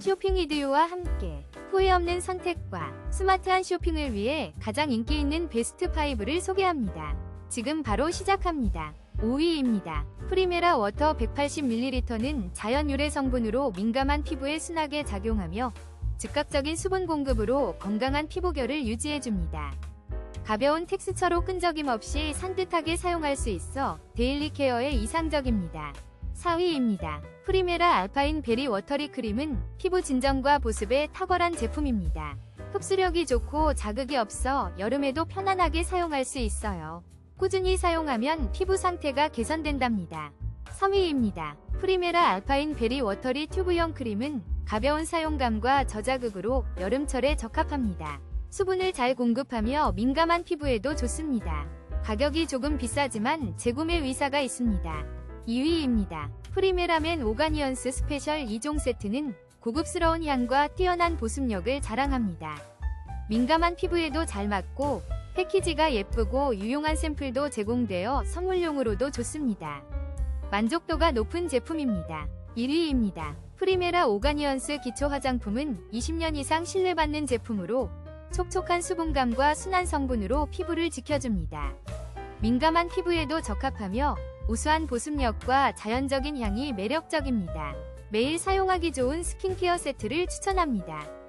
쇼핑 이디오와 함께 후회 없는 선택과 스마트한 쇼핑을 위해 가장 인기 있는 베스트 5를 소개합니다. 지금 바로 시작합니다. 5위입니다. 프리메라 워터 180ml는 자연 유래 성분으로 민감한 피부에 순하게 작용하며 즉각적인 수분 공급으로 건강한 피부결을 유지해줍니다. 가벼운 텍스처로 끈적임 없이 산뜻하게 사용할 수 있어 데일리 케어에 이상적입니다. 4위입니다. 프리메라 알파인 베리 워터리 크림은 피부 진정과 보습에 탁월한 제품입니다. 흡수력이 좋고 자극이 없어 여름에도 편안하게 사용할 수 있어요. 꾸준히 사용하면 피부 상태가 개선된답니다. 3위입니다. 프리메라 알파인 베리 워터리 튜브형 크림은 가벼운 사용감과 저자극으로 여름철에 적합합니다. 수분을 잘 공급하며 민감한 피부에도 좋습니다. 가격이 조금 비싸지만 재구매 의사가 있습니다. 2위입니다. 프리메라멘 오가니언스 스페셜 2종 세트는 고급스러운 향과 뛰어난 보습력을 자랑합니다. 민감한 피부에도 잘 맞고 패키지가 예쁘고 유용한 샘플도 제공되어 선물용으로도 좋습니다. 만족도가 높은 제품입니다. 1위입니다. 프리메라 오가니언스 기초 화장품은 20년 이상 신뢰받는 제품으로 촉촉한 수분감과 순한 성분으로 피부를 지켜줍니다. 민감한 피부에도 적합하며 우수한 보습력과 자연적인 향이 매력적입니다. 매일 사용하기 좋은 스킨케어 세트를 추천합니다.